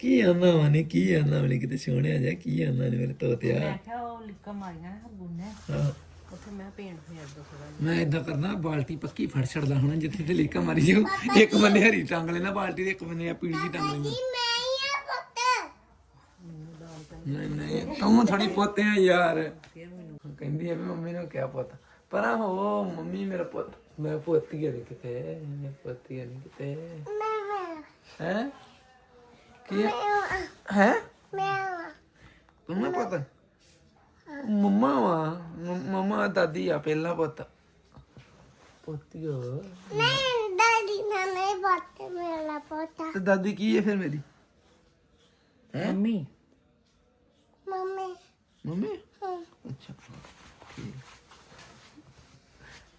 ਕੀ ਆਂਦਾ ਮਨੇ ਕੀ ਆਂਦਾ ਮਨੇ ਕਿਤੇ ਸੋਹਣਿਆ ਜਾ ਕੀ ਆਂਦਾ ਨੇ ਮੇਰੇ ਤੋਤਿਆ। ਮੈਂ ਕਿਹਾ ਉਹ ਲਿੱਕਾ ਮਾਰੀਆਂ ਨਾ ਹਾਂ। ਉੱਥੇ ਮੈਂ ਪੇਂਟ ਫੇਰ ਦੋ ਥੋੜਾ ਮੈਂ ਇਦਾਂ ਕਰਨਾ ਬਾਲਟੀ ਪੱਕੀ ਫੜ ਛੜਦਾ ਹੋਣਾ ਜਿੱਥੇ ਤੇ ਲੀਕਾ ਮਾਰੀ ਜਾਓ ਇੱਕ ਬੰਨੇ ਹਰੀ ਟੰਗ ਲੈਣਾ ਬਾਲਟੀ ਦੇ ਇੱਕ ਬੰਨੇ ਆ ਪੀਲੀ ਜਿਹੀ ਟੰਗ ਲੈਣਾ। ਨਹੀਂ ਨਹੀਂ ਤੂੰ ਥੋੜੀ ਪੋਤੇ ਆ ਯਾਰ। ਕਹਿੰਦੀ ਆ ਵੀ ਮੰਮੀ ਨੂੰ ਕਿਹਾ ਪੁੱਤ। ਪਰ ਆ ਹੋ ਮੰਮੀ ਮੇਰਾ ਪੁੱਤ ਮੈਂ ਪੋਤੀ ਆ ਨੀ ਕਿਤੇ ਮੈਂ ਪੋਤੀ ਆ ਨੀ ਕਿਤੇ। ਹੈ? ਕੀ ਹੈ ਤੂੰ ਨਾ ਪੁੱਤ ਮੰਮਾ ਵਾ ਮ- ਮੰਮਾ ਦਾਦੀ ਆ ਪਹਿਲਾ ਪੁੱਤ ਪੋਤੀਓ ਤੇ ਦਾਦੀ ਕੀ ਹੈ ਫਿਰ ਮੇਰੀ ਮੰਮੀ ਮੰਮੀ ਅੱਛਾ ਠੀਕ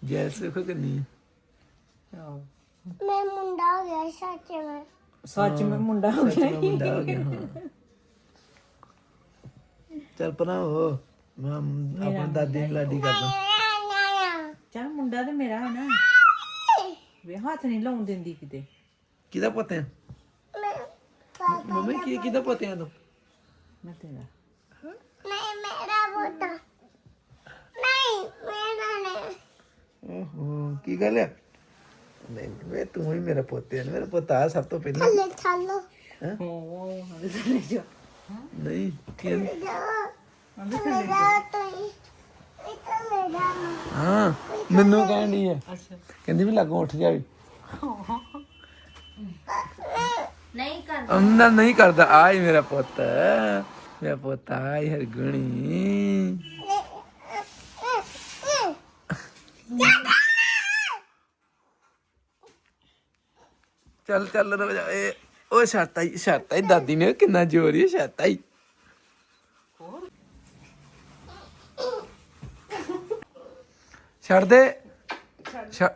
ਜੈਸੇ ਕੋ ਕਿ ਨਹੀਂ ਮੈਂ ਮੁੰਡਾ ਹੋ ਗਿਆ ਸੱਚ ਮੈਂ ਸੱਚ ਮੈਂ ਮੁੰਡਾ ਹੋ ਸੱਚ ਮੈਂ ਮੁੰਡਾ ਹੋ ਗਿਆ ਹਾਂ। ਚੱਲ ਪਰਾਂ ਹੋ ਮੈਂ ਆਪਣੀ ਦਾਦੀ ਨੂੰ ਲਾਡੀ ਕਰਦਾ। ਚੱਲ ਮੁੰਡਾ ਤੇ ਮੇਰਾ ਹੈ ਨਾ। ਵੇ ਹੱਥ ਨਹੀਂ ਲਾਉਣ ਦਿੰਦੀ ਕਿਤੇ। ਕਿਹਦਾ ਪੁੱਤ ਹੈ ਮੰਮੀ ਕੀ ਕਿਹਦਾ ਪੁੱਤ ਹੈ ਤੂੰ? ਮੈਂ ਤੇਰਾ। ਨਹੀਂ ਮੇਰਾ ਬੋਤਾ ਨਹੀਂ ਮੇਰਾ ਨਹੀਂ। ਓਹੋ ਕੀ ਗੱਲ ਹੈ ਨਹੀਂ ਵੇ ਤੂੰ ਹੀ ਮੇਰਾ ਪੁੱਤ ਹੈ ਮੇਰਾ ਪੁੱਤ ਆ ਸਭ ਤੋਂ ਪਹਿਲਾਂ। ਲੈ ਚੱਲੋ ਹੋ? ਹਲੇ ਚਲੇ ਜਾ। ਨਹੀਂ ਕੀ ਤਾਂ ਹਾਂ ਮੈਨੂੰ ਕਹਿਣੀ ਹੈ ਅੱਛਾ। ਕਹਿੰਦੀ ਵੀ ਲੱਗੋ ਉੱਠ ਜਾਵੇ ਨਹੀਂ ਕਰ ਉਹਨਾਂ ਨਹੀਂ ਕਰਦਾ। ਆਈ ਮੇਰਾ ਪੁੱਤ ਮੇਰਾ ਪੁੱਤ ਆਈ ਹਰਗੁਣੀ। ਚੱਲ ਚੱਲ ਰੋ ਜਾ ਏ ਉਹ ਛਾਤਾ ਹੀ ਦਾਦੀ ਨੇ, ਕਿੰਨਾ ਜ਼ੋਰ ਹੀ ਛਾਤਾ ਛੱਡ ਦੇ। ਛੱਡ।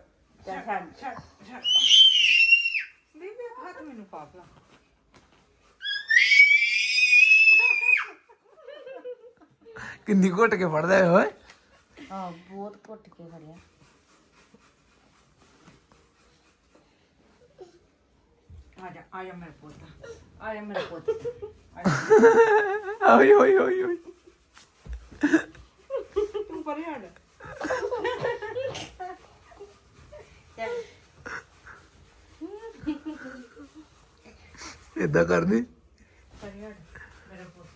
ਕਿੰਨੀ ਘੁੱਟ ਕੇ ਫੜਦਾ ਏ ਓਏ? ਹਾਂ, ਬਹੁਤ ਘੁੱਟ ਕੇ ਫੜਿਆ। ਆ ਜਾ ਆ ਜਾ ਮੇਰਾ ਪੁੱਤ ਆ ਜਾ ਮੇਰਾ ਪੁੱਤ। ਓਏ ਓਏ ਓਏ ਓਏ ਤੂੰ ਪਰੇ ਹਟ। ਇਦਾਂ ਕਰਨੀ? ਪਰੇ ਹਟ ਮੇਰਾ ਪੁੱਤ।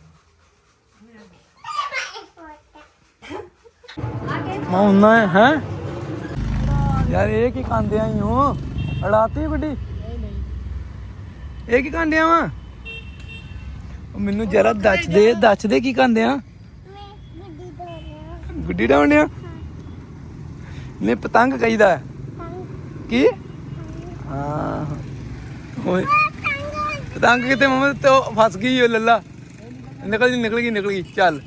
ਮੈਂ ਹੁੰਨਾ ਹੈ ਹੈਂ? ਯਾਰ ਇਹ ਕੀ ਕਾਂਦੇ ਆਈ ਹੋ? ਅੜਾਤੀ ਵੱਡੀ। ਇਹ ਕੀ ਕਾਂਦੇ ਵਾ? ਮੈਨੂੰ ਜਰਾ ਦੱਚ ਦੇ ਦੱਚ ਦੇ ਕੀ ਕਾਂਦੇ ਆ ਗੁੱਡੀ ਡਾਉਂਦੇ ਨੇ ਪਤੰਗ ਕਹੀਦਾ ਕੀ? ਹਾਂ। ਓਏ। ਪਤੰਗ ਕਿਤੇ ਮਮਾ ਤੇ ਫਸ ਗਈ ਉਹ ਲੱਲਾ। ਨਿਕਲ ਗਈ ਨਿਕਲ ਗਈ ਨਿਕਲ ਗਈ। ਚੱਲ।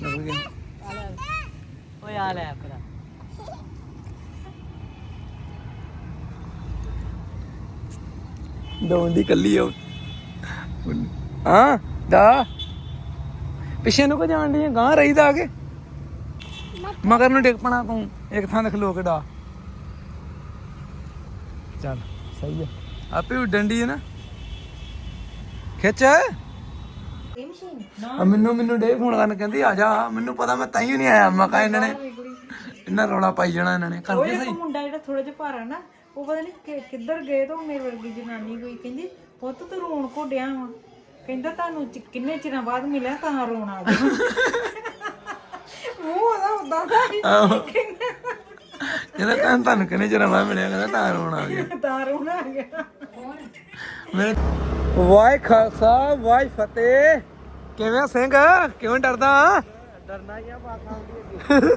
ਨਿਕਲ ਗਈ। ਓਏ, ਆ ਲੈ। ਡੋਂਦੀ ਕੱਲੀ ਆ ਹਾਂ ਦਾ। ਪਿੱਛੇ ਨੂੰ ਕੋ ਜਾਣ ਦੀ ਗਾਂ ਰਹੀਦਾ ਕੇ। ਮਗਰ ਨੂੰ ਡਿੱਗ ਪਣਾ ਤੂੰ। ਇੱਕ ਥਾਂ ਤੇ ਖਲੋ ਕੇ ਡਾ। ਚੱਲ ਸਹੀ ਹੈ ਆਪੇ ਉੱਡਣ ਦੀ ਹੈ ਨਾ। ਖਿੱਚ। ਆ ਮੈਨੂੰ ਮੈਨੂੰ ਡੇ ਫੋਨ ਕਰਨ ਕਹਿੰਦੀ ਆ ਜਾ। ਮੈਨੂੰ ਪਤਾ ਮੈਂ ਤਾਂ ਹੀ ਨਹੀਂ ਆਇਆ। ਮੈਂ ਕਹਾ ਇਹਨਾਂ ਨੇ ਇਹਨਾਂ ਰੌਲਾ ਪਾਈ ਜਾਣਾ ਇਹਨਾਂ ਨੇ। ਕਰਦੇ ਸਹੀ। ਮੁੰਡਾ ਜਿਹੜਾ ਥੋੜਾ ਜਿਹਾ ਭਾਰਾ ਨਾ ਉਹ ਪਤਾ ਨਹੀਂ ਕਿ- ਕਿੱਧਰ ਗਏ ਤਾਂ ਉਹ ਮੇਰੇ ਵਰਗੀ ਜਨਾਨੀ ਕੋਈ ਕਹਿੰਦੀ ਪੁੱਤ ਤੂੰ ਰੋਣ ਕੋ ਡਿਆ ਵਾ। ਕਹਿੰਦਾ ਤੁਹਾਨੂੰ ਚ- ਕਿੰਨੇ ਚਿਰਾਂ ਬਾਅਦ ਮਿਲਿਆ ਤਾਂ ਰੋਣ ਆ ਗਿਆ ਮੂੰਹ ਉਹਦਾ ਉਦਾਂ ਦਾ ਹੀ ਆਹੋ। ਜਿਹੜਾ ਕਹਿੰਦਾ ਤੁਹਾਨੂੰ ਕਿੰਨੇ ਚਿਰ ਬਾਅਦ ਮਿਲਿਆ? ਕਹਿੰਦਾ ਤਾਂ ਰੋਣ ਆ ਗਿਆ। ਤਾਂ ਰੋਣ ਆ ਗਿਆ। ਮੇਰੇ ਵਾਹਿ ਖਾਲਸਾ ਵਾਹਿ ਫਤਿਹ। ਕਿਵੇਂ ਆ ਸਿੰਘ? ਕਿਉਂ ਡਰਦਾ? ਡਰਨਾ ਜਾਂ ਬਾਤ ਆਉਂਦੀ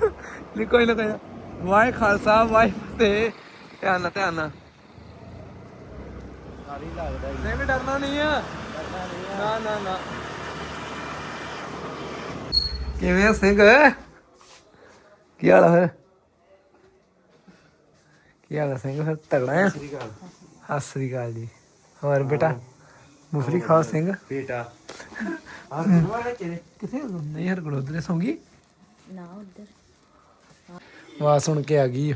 ਨਹੀਂ ਕੋਈ ਨਾ ਕੋਈ ਨਾ। ਵਾਹਿ ਖਾਲਸਾ ਵਾਹਿ ਫਤਿਹ। ਧਿਆਨ ਨਾਲ ਧਿਆਨ ਨਾਲ। ਸਾਰੀ ਲੱਗਦਾ ਸਿੰਘ ਡਰਨਾ ਨਹੀਂ ਆ। ਨਾ ਨਾ ਨਾ। ਕਿਵੇਂ ਆ ਸਿੰਘ? ਕੀ ਹਾਲ ਹੈ ਕੀ ਹਾਲ ਹੈ ਸਿੰਘ? ਫਿਰ ਤਗੜਾ ਹੈ ਸਤਿ ਸ੍ਰੀ ਅਕਾਲ। ਜੀ। ਹੋਰ ਬੇਟਾ ਮੁਫਲੀ ਖਾਓ ਸਿੰਘ। ਬੇਟਾ। ਕਿੱਥੇ ਨਹੀਂ ਹਰ ਕੋਲ ਉਧਰੇ ਸੌਂਗੀ। ਨਾ ਉਧਰ। ਆਵਾਜ਼ ਸੁਣ ਕੇ ਆ ਗਈ।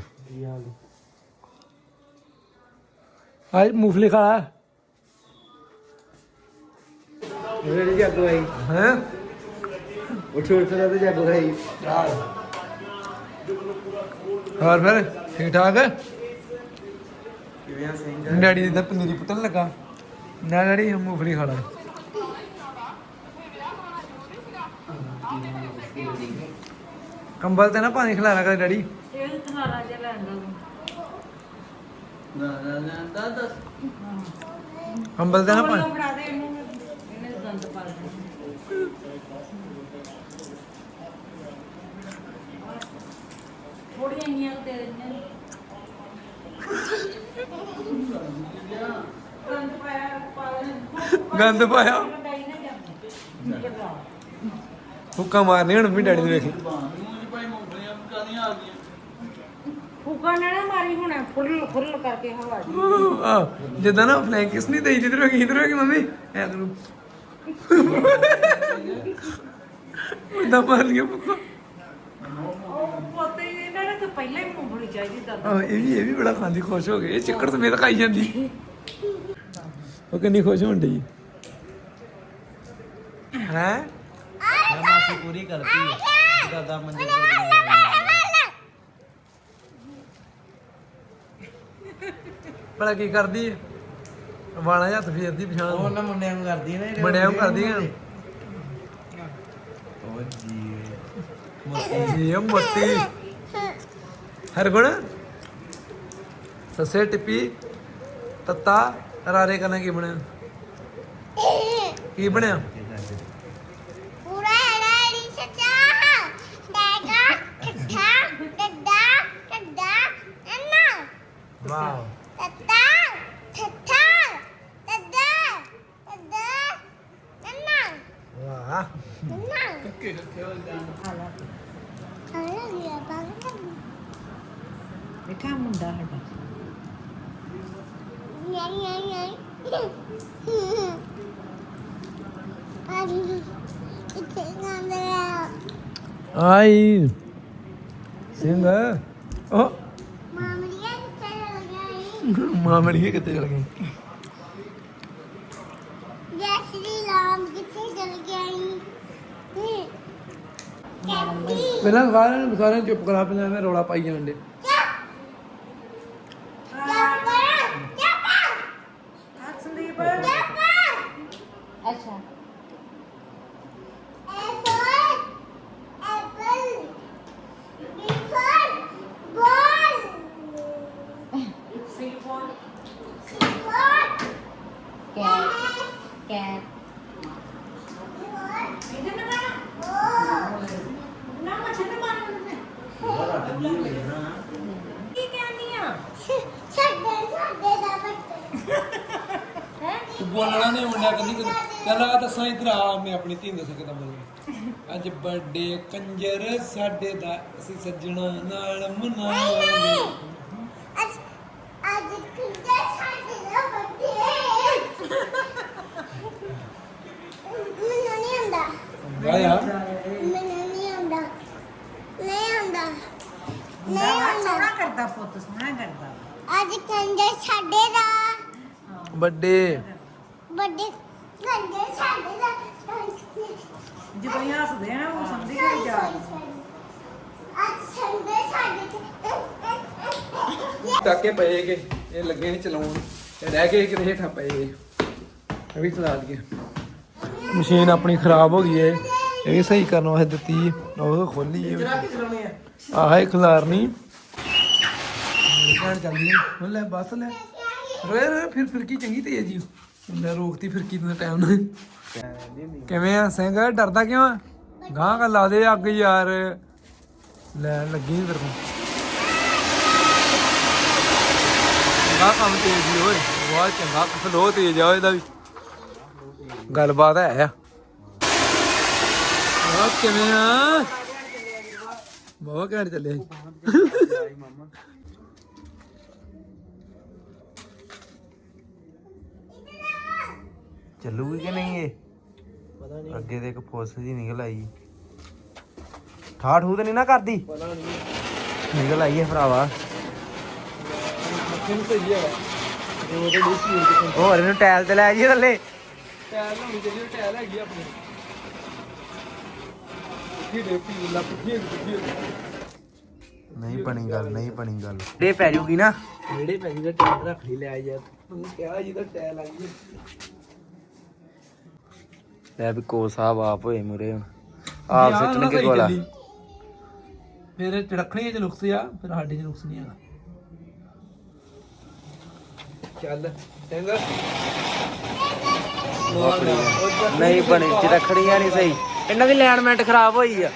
ਅੱਜ ਮੂੰਗਫਲੀ ਖਾ ਮੇਰੇ ਜਾਗੋ ਆਈ ਹੈ? ਉੱਠ ਉੱਠ ਤੇ ਜਾਗੋ ਆਈ ਹੋਰ ਫਿਰ ਠੀਕ ਠਾਕ? ਕਿਵੇਂ ਆ ਸਿੰਘ ਡੈਡੀ ਦਾ ਪਨੀਰੀ ਪੁੱਟਣ ਲੱਗਾ। ਨਾ ਡੈਡੀ ਹਮ ਮੂੰਗਫਲੀ ਖਾ ਲਾ। ਕੰਬਲ ਤੇ ਨਾ ਪਾਣੀ ਖਿਲਾਣਾ ਕਰ ਡੈਡੀ। ਇਹ ਖਾਣਾ ਜਿਹਾ ਲੈਂਦਾ ਨਾ ਨਾ ਨਾ ਦਾ ਨਾ ਪਾਣੀ ਦੇ ਇਹਨੂੰ ਇਹਨੇ ਦੰਦ ਪਾ ਲੈਣੇ ਥੋੜੀਆਂ ਇੰਨੀਆਂ ਕੁ ਦੇ ਦਿੰਦੇ ਦੰਦ ਪਾਇਆ। ਗੰਦ ਪਾਇਆ ਹੁੱਕਾ ਮਾਰਨੀ ਹੁਣ ਵੀ ਡੈਡੀ ਨੂੰ ਵੇਖੀ। ਫੂਕਾ ਨਾ ਨਾ ਮਾਰੀ ਹੁਣ ਫੁੱਲ ਫੁੱਲ ਕਰਕੇ ਹਵਾ ਦੀ ਆ ਜਿੱਦਾਂ ਨਾ ਫਲੈਂਕਿਸ ਨਹੀਂ ਦੇਈ ਜਿੱਧਰ ਹੋਗੀ ਇਧਰ ਹੋਗੀ ਮੰਮੀ ਐ ਕਰੂ ਉਦਾਂ ਮਾਰ ਲਿਆ ਪੁੱਕਾ ਉਹ ਪੋਤੇ ਇਹਨਾਂ ਨੇ ਤਾਂ ਪਹਿਲਾਂ ਹੀ ਮੂੰਗਫਲੀ ਚਾਹੀਦੀ ਦੰਦ। ਆ ਇਹ ਵੀ ਇਹ ਵੀ ਬੜਾ ਖਾਂਦੀ ਖੁਸ਼ ਹੋ ਗਈ ਇਹ ਚਿੱਕੜ ਸਮੇਤ ਖਾਈ ਜਾਂਦੀ। ਉਹ ਕਿੰਨੀ ਖੁਸ਼ ਹੋਣ ਡਈ। ਹੈ? ਪੂਰੀ ਕਰਤੀ। ਦਾਦਾ ਮੰਜੇ ਤੇ ਭਲਾ ਕੀ ਕਰਦੀ ਹੈ ਵਾਲਾਂ ਹੱਥ ਫੇਰਦੀ ਉਹ ਪਛਾਣ ਨਾ। ਮੁੰਡਿਆਂ ਨੂੰ ਕਰਦੀ ਨਾ ਬੜਿਆਂ ਨੂੰ ਕਰਦੀ ਆ। ਉਹ ਜੀ ਜੀ ਇਹ ਮੋਤੀ। ਹਰਗੁਣ ਸੱਸੇ ਟਿੱਪੀ। ਤੱਤਾ। ਰਾਰੇ ਕਰਨਾ ਕੀ ਬਣਿਆ? ਕੀ ਬਣਿਆ? ਪੂਰਾ ਰਾੜੀ ਸੱਚਾ। ਡੈਗਾ ਠੱਠਾ ਡੱਡਾ ਡੱਡਾ ਅੰਨਾ। ਵਾਓ ਤੱਤਾ ਠੱਠਾ ਡੱਡਾ ਡੱਡਾ ਅੰਨਾ ਵਾਹ ਅੰਨਾ ਹਾਲਾ ਗਿਆ ਬਾਗਾ ਦੇਖਾ ਮੁੰਡਾ ਸਾਡਾ nhảy nhảy nhảy anh chị chị ngon đây ਆਈ ਸਿੰਘ ਓ ਮਾਂ ਮੜੀ ਕਿੱਥੇ ਚਲ ਗਈ dia sini lam kita lagi Candy ਪਹਿਲਾਂ ਸਾਰਿਆਂ ਨੂੰ ਸਾਰਿਆਂ ਨੂੰ ਚੁੱਪ ਕਰਾ ਪੰਜਾਂ ਰੌਲਾ ਪਾਈ ਜਾਂਦੇ Siapa? Siapa? ਸੰਦੀਪ Siapa? ਅੱਛਾ Apple Apple Before Ball C for Before cat cat Before ਇਹਦੇ ਨਾਲ Oh ਨਾ ਮੱਛਰ ਤੇ ਮਾਰਨ ਕੀ ਕਹਿੰਦੀ ਆ ਸਾਡੇ ਸਾਡੇ ਦਾ ਬੱਚਾ ਹੈ ਤੂੰ ਬੋਲਣਾ ਨਹੀਂ ਮੁੰਡਿਆ ਆ ਦੱਸਾਂ ਇਧਰ ਆ ਮੈਂ ਆਪਣੀ ਧੀ ਦੱਸਾਂ ਕਿਦਾਂ ਬੋਲਣਾ ਅੱਜ ਬਰਥਡੇ ਕੰਜਰ ਸਾਡੇ ਦਾ ਅਸੀਂ ਸੱਜਣਾ ਨਾਲ ਮਨਾਵਾਂਗੇ। ਅੱਜ ਅੱਜ ਕਿੰਨੇ ਸਾਡੇ ਦਾ ਬੱਚੇ ਮੈਨੂੰ ਨਹੀਂ ਆਉਂਦਾ ਯਾਰ ਮੈਨੂੰ ਨਹੀਂ ਆਉਂਦਾ ਨਹੀਂ ਆਉਂਦਾ ਨਹੀਂ ਆਉਂਦਾ ਕਰਦਾ ਪੁੱਤ ਸੋਹਣਾ ਕਰਦਾ। ਅੱਜ ਕੰਜੇ ਸਾਡੇ ਦਾ। ਬਰਥਡੇ ਦਾ ਜਦੋਂ ਹੀ ਹੱਸਦੇ ਆ ਉਹ ਸਮਝੀ ਕਿ ਜਾ। ਅੱਜ ਸੰਡੇ ਸਾਡੇ ਤੇ। ਟਾਕੇ ਪਏਗੇ ਇਹ ਲੱਗੇ ਨਹੀਂ ਚਲਾਉਣ। ਇਹ ਰਹਿ ਗਏ ਕਿਤੇ ਹੇਠਾਂ ਪਏ ਇਹ ਵੀ ਚਲਾ ਦਈਏ ਮਸ਼ੀਨ ਆਪਣੀ ਖਰਾਬ ਹੋ ਗਈ ਹੈ ਇਹ ਵੀ ਸਹੀ ਕਰਨ ਵਾਸਤੇ ਦਿੱਤੀ ਉਹ ਖੋਲੀ ਕਿ ਆ। ਆਹ ਇਹ ਖਿਲਾਰਨੀ ਕਹਿਣ ਚੱਲਦੀ ਹੈ ਉਹ ਲੈ ਬਸ ਲੈ। ਰੋਏ ਰੋਏ ਫਿਰ ਫਿਰਕੀ ਚੰਗੀ ਤੇਜ਼ ਜੀ ਲੈ ਰੋਕਤੀ ਫਿਰਕੀ ਦੇ ਟਾਈਮ ਨਾਲ। ਕਿਵੇਂ ਆ? ਸਿੰਘ, ਡਰਦਾ ਕਿਉਂ ਆ? ਗਾਂ ਕਾ ਲਾ ਦੇ ਅੱਗ ਯਾਰ। ਲੈ ਲੱਗੀ ਨੀ ਤੇਰੇ ਚੰਗਾ ਕੰਮ ਤੇਜ਼ ਜੀ ਓਏ। ਬਹੁਤ ਚੰਗਾ ਫਲੋ ਤੇਜ਼ ਆ ਇਹਦਾ ਵੀ। ਗੱਲਬਾਤ ਹੈ ਆ। ਉਹ ਕਿਵੇਂ ਆ? ਬਹੁਤ ਘੈਂਟ ਚੱਲਿਆ ਸੀ। ਚੱਲੂਗੀ ਕਿ ਨਹੀਂ ਇਹ? ਪਤਾ ਨਹੀਂ। ਅੱਗੇ ਤੇ ਇੱਕ ਫੁੱਸ ਜੀ ਨਿਕਲ ਆਈ। ਠਾਠ ਹੂ ਤੇ ਨਹੀਂ ਨਾ ਕਰਦੀ? ਪਤਾ ਨਹੀਂ। ਨਿਕਲ ਆਈ ਹੈ ਭਰਾਵਾ। ਨੂੰ ਸਹੀ ਉਹਦੇ ਲਈ ਹੋਰ ਇਹਨੂੰ ਟਾਇਲ ਤੇ ਲੈ ਜੀ ਥੱਲੇ। ਟਾਇਰ ਲਾਉਣੀ ਚਾਹੀਦੀ ਟਾਇਰ ਹੈਗੀ ਆ ਆਪਣੇ। ਪੁੱਠੀ ਡੇਪੀ ਲਾ ਪੁੱਠੀ ਪੁੱਠੀ ਨਹੀਂ ਬਣੀ ਗੱਲ ਨਹੀਂ ਬਣੀ ਗੱਲ। ਇਹ ਪੈ ਜੂਗੀ ਨਾ। ਜਿਹੜੇ ਪੈਸੇ ਦਾ ਟਾਇਰ ਰੱਖ ਲਈ ਲੈ ਯਾਰ। ਤੂੰ ਕਿਹਾ ਜੀ ਦਾ ਟਾਇਰ ਲੱਗ ਗਿਆ ਲੈ ਵੀ ਕੋ ਸਾਹਿਬ ਆਪ ਹੋਏ ਮੁਰੇ ਹੁਣ। ਆਪ ਸਿੱਟਣ ਕੇ ਗੋਲਾ? ਫਿਰ ਚੜਖਣੀ ਚ ਨੁਕਸ ਆ ਫਿਰ ਸਾਡੇ ਚ ਨੁਕਸ ਨਹੀਂ ਹੈਗਾ। ਚੱਲ ਚੰਗਾ। ਨਹੀਂ ਬਣੀ ਚ ਰੱਖੜੀਆਂ ਨਹੀਂ ਸਹੀ। ਇਹਨਾਂ ਦੀ ਅਲਾਈਨਮੈਂਟ ਖਰਾਬ ਹੋਈ ਆ।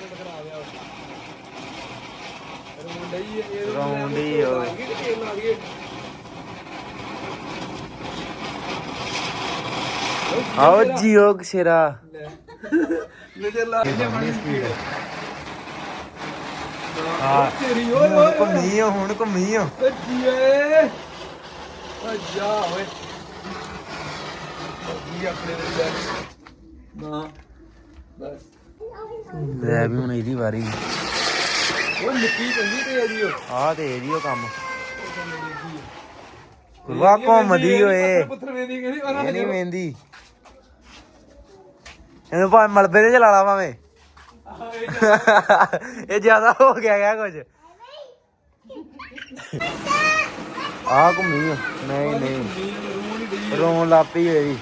ਰੌਂਡੀ ਹੋਏ ਆਓ ਜੀਓ ਸ਼ੇਰਾ ਨਜ਼ਰ ਲਾ ਕੇ ਬਣੀ ਸਪੀਡ ਹਾਂ। ਤੇਰੀ ਓਏ ਓਏ ਘੁੰਮੀ ਆ, ਹੁਣ ਘੁੰਮੀ ਆ। ਜੀਏ ਓ। ਓਏ ਜੀ ਆਪਣੇ ਦੇ ਨਾ ਬਸ ਲੈ ਵੀ ਹੁਣ ਇਹਦੀ ਵਾਰੀ। ਉਹ ਨਿੱਕੀ ਚੰਗੀ ਤੇ ਆ ਜੀ ਉਹ ਆ ਤੇ ਜੀ ਉਹ ਕੰਮ। ਵਾਹ ਘੁੰਮਦੀ ਓਏ। ਪੁੱਤਰ ਵੇਦੀ ਕਹਿੰਦੀ ਨਹੀਂ ਵੇਂਦੀ। ਇਹਨੂੰ ਭਾਵੇਂ ਮਲਬੇ ਤੇ ਚਲਾ ਲਾ ਭਾਵੇਂ। ਇਹ ਜ਼ਿਆਦਾ ਹੋ ਗਿਆ ਗਿਆ ਕੁਝ। ਆ ਘੁੰਮੀ ਆ। ਨਹੀਂ ਨਹੀਂ। ਰੋਣ ਲੱਪੀ ਹੋਈ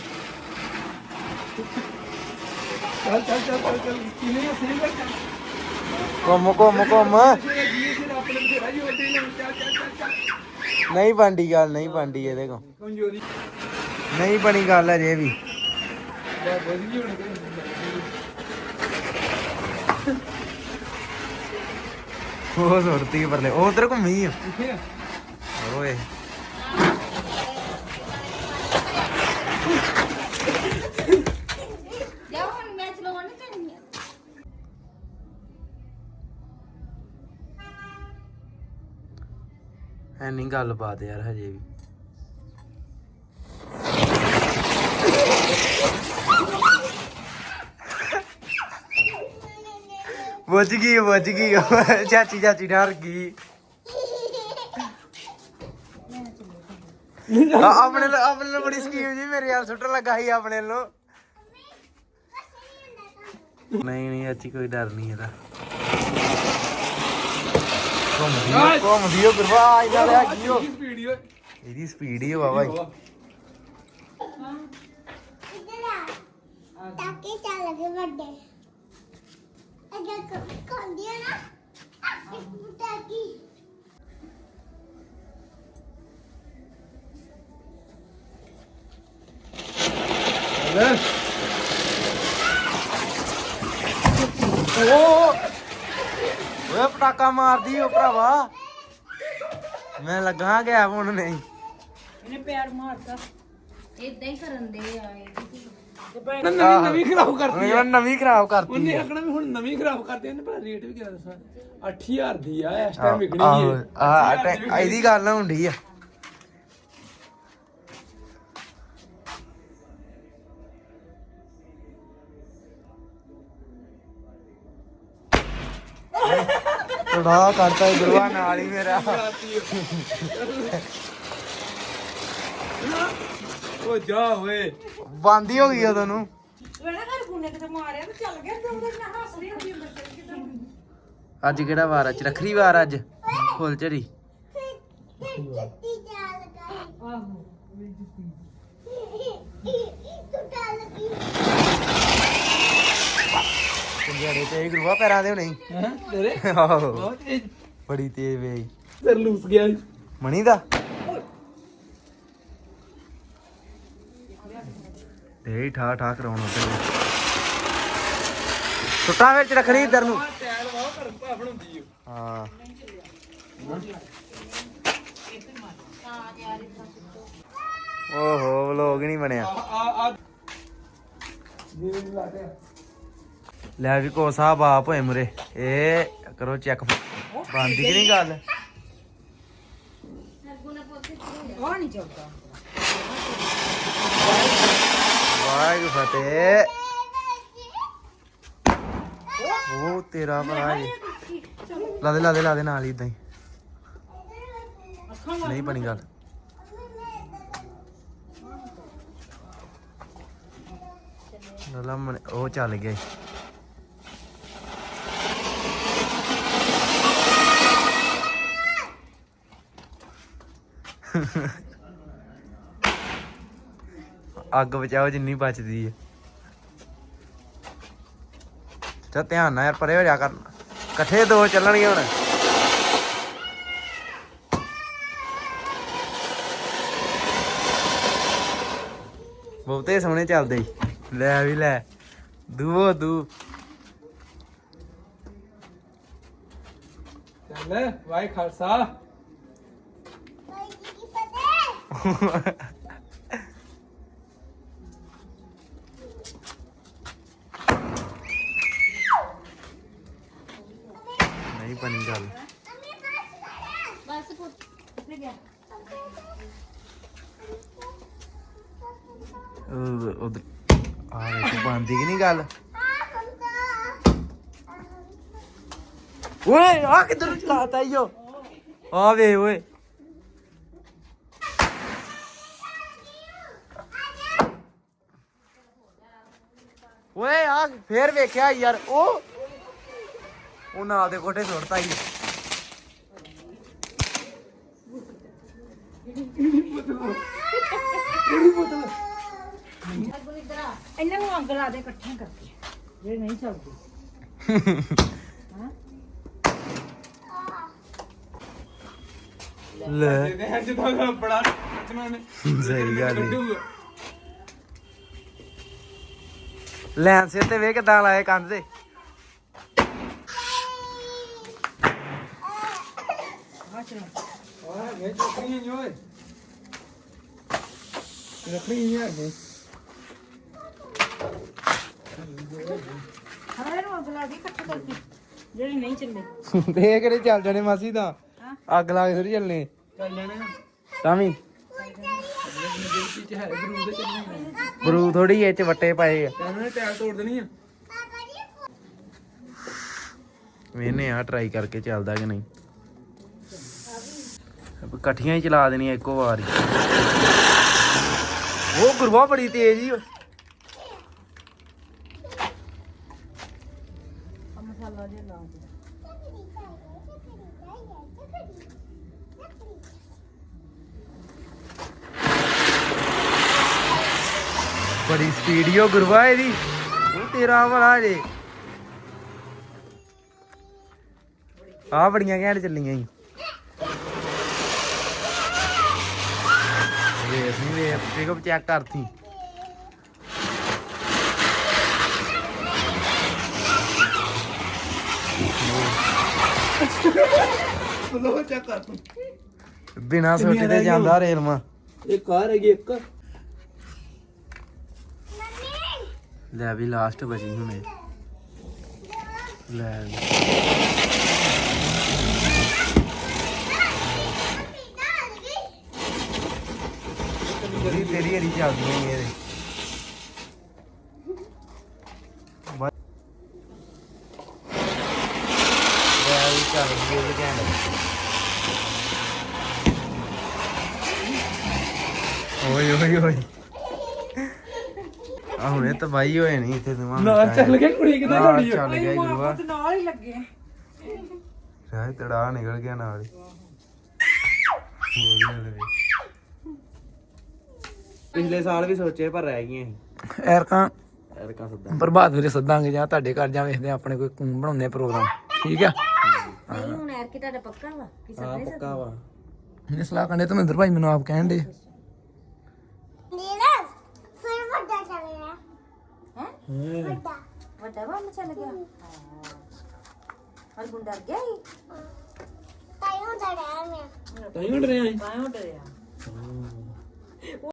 ਚੱਲ ਚੱਲ ਚੱਲ ਚੱਲ ਚੱਲ। ਕਿਨੇ ਸਹੀ ਗੱਲ ਘੁੰਮ ਘੁੰਮ ਘੁੰਮ। ਜੀ ਬਥੇਰਾ ਜੀ ਚੱਲ ਚੱਲ ਚੱਲ ਚੱਲ ਨਹੀਂ ਬਣਦੀ ਗੱਲ ਨਹੀਂ ਬਣਦੀ ਇਹਦੇ ਕੋ ਕਮਜ਼ੋਰੀ। ਨਹੀਂ ਬਣੀ ਗੱਲ ਅਜੇ ਵੀ। ਹੋਣੀ ਉਹ ਸੁਰਤੀ ਪਰਲੇ ਉਹ ਉਧਰ ਘੁੰਮੀ ਆ। ਓਏ। ਜਾਓ ਹੁਣ ਮੈਂ ਚਲਾਉਣ ਨਹੀਂ ਕਰਨੀ ਆ ਐ ਨਹੀਂ ਗੱਲ ਬਾਤ ਯਾਰ ਹਜੇ ਵੀ। ਬੁੱਝ ਗਈ ਬੁੱਝ ਗਈ। ਚਾਚੀ ਚਾਚੀ ਡਰ ਗਈ। ਆ, ਆਪਣੇ ਲਈ- ਆਪਣੇ ਲਈ ਬੜੀ ਸਕੀਮ ਜੀ ਮੇਰੇ ਯਾਰ ਸੁੱਟਣ ਲੱਗਾ ਸੀ ਆਪਣੇ ਨੂੰ ਨਹੀਂ ਨਹੀਂ ਅੱਛੀ ਕੋਈ ਡਰ ਨਹੀਂ ਇਹਦਾ। ਘੁੰਮਦੀ ਓ, ਘੁੰਮਦੀ ਓ ਗੁਰਵਾ ਇਹਦਾ ਲੈ ਗਈ ਓ ਸਪੀਡ ਹੀ ਓਏ ਇਹਦੀ ਸਪੀਡ ਹੀ ਬਾਬਾ ਆ। ਟਾਕੇ ਚੱਲ ਗਏ ਵੱਡੇ। ਕੰਦੀ ਨਾ ਓਏ ਪਟਾਕਾ ਮਾਰਦੀ ਓ ਭਰਾਵਾ। ਮੈਂ ਲੱਗਾ ਗਿਆ ਹੁਣ ਨਹੀਂ। ਇਹਨੇ ਪੈਰ ਮਾਰਤਾ। ਇਦਾਂ ਹੀ ਕਰਨ ਦੇ ਆ ਇਹ। ਨਵੀਂ ਨਵੀਂ ਖਰਾਬ ਕਰਤੀ ਮੈਂ ਨਵੀਂ ਖਰਾਬ ਕਰਤੀ ਉਹਨੇ ਆਖਣਾ ਵੀ ਹੁਣ ਨਵੀਂ ਖਰਾਬ ਕਰਦੇ ਇਹਨੇ ਪਰ ਰੇਟ ਵੀ ਕਿਹਾ ਦੱਸਾਂ? 8000 ਦੀ ਆ ਇਸ ਟਾਈਮ ਵਿਕਣੀ ਆਹੋ ਹੈ ਆ ਇਹਦੀ ਗੱਲ ਹੁੰਦੀ ਆ। ਥੋੜਾ ਕਰਤਾ ਗੁਰੂਆ ਨਾਲ ਹੀ ਮੇਰਾ। ਓ ਜਾ ਓਏ। ਬੰਦ ਹੀ ਹੋ ਗਈ ਉਦੋਂ ਨੂੰ ਵੇਲਾ ਘਰ ਗੁੰਨੇ ਕਿਤੇ ਮਾਰਿਆ ਤੇ ਚੱਲ ਗਿਆ ਤੇ ਉਹਦੇ ਨਾਲ ਹੱਸ ਰਹੀ ਹੁੰਦੀ ਅੰਦਰ ਚੱਲ ਕਿਦਾਂ ਅੱਜ ਕਿਹੜਾ ਵਾਰ ਅੱਜ ਰੱਖਰੀ ਵਾਰ ਅੱਜ। ਫੁੱਲ ਝੜੀ। ਚਿੱਟੀ ਚਾਲ ਗਈ ਆਹੋ ਤੂੰ ਚੱਲ ਗਈ ਪੰਜਾੜੇ ਤੇ ਇਹ ਗੁਰੂਆ ਪੈਰਾਂ ਦੇ ਹੋਣੇ। ਹਾਂ? ਤੇਰੇ? ਆਹੋ। ਬਹੁਤ ਇਹ ਬੜੀ ਤੇਜ਼ ਵੇ। ਸਿਰ ਲੂਸ ਗਿਆ ਜੀ। ਮਣੀ ਦਾ? ਢੇਈ ਠਾ ਠਾ ਕਰਾਉਣਾ ਤੇ ਸੁੱਟਾਂ ਵਿੱਚ ਰੱਖਣੀ ਇੱਧਰ ਨੂੰ। ਟਾਇਲ ਵਾਹ ਕਰ ਭਾਫਣ ਹੁੰਦੀ ਓ ਹਾਂ। ਓਹੋ, ਵਲੋਗ ਨਹੀਂ ਬਣਿਆ। ਆ ਆ ਜਿਵੇਂ ਵੀ ਲੈ ਵੀ ਕੋ ਸਾਹਿਬ ਆਪ ਹੋਏ ਮੁਰੇ। ਇਹ ਕਰੋ ਚੈੱਕ ਬੰਦੀ ਕਿ ਨਹੀਂ ਗੱਲ? ਉਹ ਨਹੀਂ ਚੱਲਦਾ। ਵਾਹਿਗੁਰੂ ਫਤਿਹ। ਉਹ ਤੇਰਾ ਭਰਾ ਜੀ ਲਾ ਦੇ ਲਾ ਦੇ ਲਾ ਦੇ ਨਾਲ ਹੀ ਇਦਾਂ ਹੀ। ਨਹੀਂ ਬਣੀ ਗੱਲ। ਲੱਲਾ ਉਹ ਚੱਲ ਗਿਆ ਈ। ਅੱਗ ਬਚਾਓ ਜਿੰਨੀ ਬਚਦੀ ਹੈ। ਤੇ ਧਿਆਨ ਨਾਲ ਯਾਰ ਪਰੇ ਹੋ ਜਾ ਕਰ। ਇਕੱਠੇ ਦੋ ਚੱਲਣਗੇ ਹੁਣ। ਬਹੁਤੇ ਸੋਹਣੇ ਚੱਲਦੇ। ਲੈ ਵੀ ਲੈ। ਦੂਓ ਦੂ। ਚੱਲ ਵਾਹਿ ਖਾਲਸਾ। ਕੋਈ ਜੀ ਕੀ ਪਤਾ ਨਹੀਂ ਬਣੀ ਗੱਲ ਬਸ ਪੁੱਤ ਉਹ ਉਧਰ ਆ ਰੇ ਬੰਦੀ ਕਿ ਨਹੀਂ ਗੱਲ ਓਏ ਆ ਕਿੱਧਰ ਚਲਾਤਾ ਈਓ ਆ ਵੇ ਓਏ ਓਏ ਆ ਫੇਰ ਵੇਖਿਆ ਯਾਰ ਉਹ ਨਾਲ ਦੇ ਕੋਠੇ ਸੁੱਟਤਾ ਈ ਇਹਨਾਂ ਨੂੰ ਅੱਗ ਲਾ ਦੇ ਇਕੱਠਿਆਂ ਕਰਕੇ। ਜਿਹੜੇ ਨਹੀਂ ਚੱਲਦੇ। ਲੈ। ਇਹਦੇ ਹੱਥ ਤਾਂ ਬੜਾ ਨੱਚਣਾ ਨੇ ਸਹੀ ਗੱਲ। ਲੈਣ ਸਿਰ ਤੇ ਵੇ ਕਿਦਾਂ ਲਾਏ ਕੰਧ ਤੇ ਆ ਇਹਨੂੰ ਅੱਗ ਲਾ ਦੇ ਇਕੱਠੇ ਕਰਕੇ ਜਿਹੜੇ ਨਹੀਂ ਚੱਲੇ ਦੇ ਕਿਹੜੇ ਚੱਲ ਜਾਣੇ ਮਾਸੀ ਤਾਂ। ਅੱਗ ਲਾ ਕੇ ਥੋੜੀ ਚੱਲਨੇ ਚੱਲ ਜਾਣੇ। ਤਾਂ ਵੀ। ਬਰੂ ਥੋੜੀ ਇਹ ਚ ਵੱਟੇ ਪਏ ਆ। ਤੈਨੂੰ ਟਾਇਰ ਤੋੜ ਦੇਣੀ ਆ। ਵੇਨੇ ਆ ਟਰਾਈ ਕਰਕੇ ਚੱਲਦਾ ਕਿ ਨਹੀਂ? ਇਕੱਠੀਆਂ ਹੀ ਚਲਾ ਦੇਣੀਆਂ ਇੱਕੋ ਵਾਰ ਹੀ। ਉਹ ਗੁਰਵਾ ਬੜੀ ਤੇਜ਼ ਹੀ। ਮਸਾਲਾ ਜਿਹਾ ਲਾ ਬੜੀ ਸਪੀਡ ਹੀ ਗੁਰਵਾ ਇਹਦੀ। ਉਹ ਤੇਰਾ ਵਾਲਾ ਜੇ ਆ ਬੜੀਆਂ ਘੈਂਟ ਚੱਲੀਆਂ ਹੀ ਨਹੀਂ ਵੇਖ ਪਿਕਅਪ ਚੈੱਕ ਕਰਤੀ। ਲੋ ਚੈੱਕ ਕਰ ਤੂੰ। ਬਿਨਾ ਸੋਚੇ ਤੇ ਜਾਂਦਾ ਰੇਲਮਾ ਇਹ ਕਾਰ ਹੈਗੀ ਇੱਕ। ਲੈ ਵੀ ਲਾਸਟ ਬਚੀ ਹੁਣੇ। ਲੈ। ਤੇਰੀ ਤੇਰੀ ਹਰੀ ਚੱਲਦੀਆਂ ਹੀ ਇਹਦੇ। ਬਸ। ਲੈ ਵੀ ਚੱਲ ਗਈ ਇਹ ਘੈਂਟ ਓਏ ਓਏ ਓਏ। ਆ ਹੁਣੇ ਤਬਾਈ ਹੋਏ ਨਹੀਂ ਇੱਥੇ ਦਿਮਾਗ ਨਾ ਚੱਲ ਕੇ ਕੁੜੀ ਨਾਲ ਖੜੀ ਆ? ਚੱਲ ਗਿਆ ਗੁਰੂਆ ਨਾਲ ਹੀ ਲੱਗੇ। ਰਾਹ ਤੜਾ ਨਿਕਲ ਗਿਆ ਨਾਲ ਹੀ। ਪਿਛਲੇ ਸਾਲ ਵੀ ਸੋਚੇ ਪਰ ਰਹਿ ਗਈਆਂ ਸੀ। ਐਰਕਾਂ ਐਰਕਾ ਸੱਦਾ। ਪ੍ਰਭਾਤ ਵੀਰੇ ਸੱਦਾਂਗੇ ਜਾਂ ਤੁਹਾਡੇ ਘਰ ਜਾਂ ਵੇਖਦੇ ਆਪਣੇ ਕੋਈ ਕੂਮ ਬਣਾਉਂਦੇ ਪ੍ਰੋਗਰਾਮ। ਠੀਕ ਆ? ਨਹੀਂ ਹੁਣ ਐਰ ਕਿ ਤੁਹਾਡਾ ਪੱਕਾ ਵਾ? ਕਿ ਹਾਂ ਪੱਕਾ ਵਾ। ਇਹਨੇ ਸਲਾਹ ਕੰਡੇ ਧਰਮਿੰਦਰ ਭਾਈ ਮੈਨੂੰ ਆਪ ਕਹਿਣ ਦੇ ਨੀਰਜ ਫਿਰ ਵੱਡਾ ਹੈ? ਵੱਡਾ। ਵੱਡਾ ਵਾ ਚੱਲ ਗਿਆ? ਹਰ ਗੁੰਡਾ ਗਿਆ ਹੀ ਤਾਈ ਹੁੰਦਾ ਰਿਹਾ ਮੈਂ। ਤਾਂ ਹੀ ਉੱਡ ਰਿਹਾ ਬਾਹੋਂ ਡਰਿਆ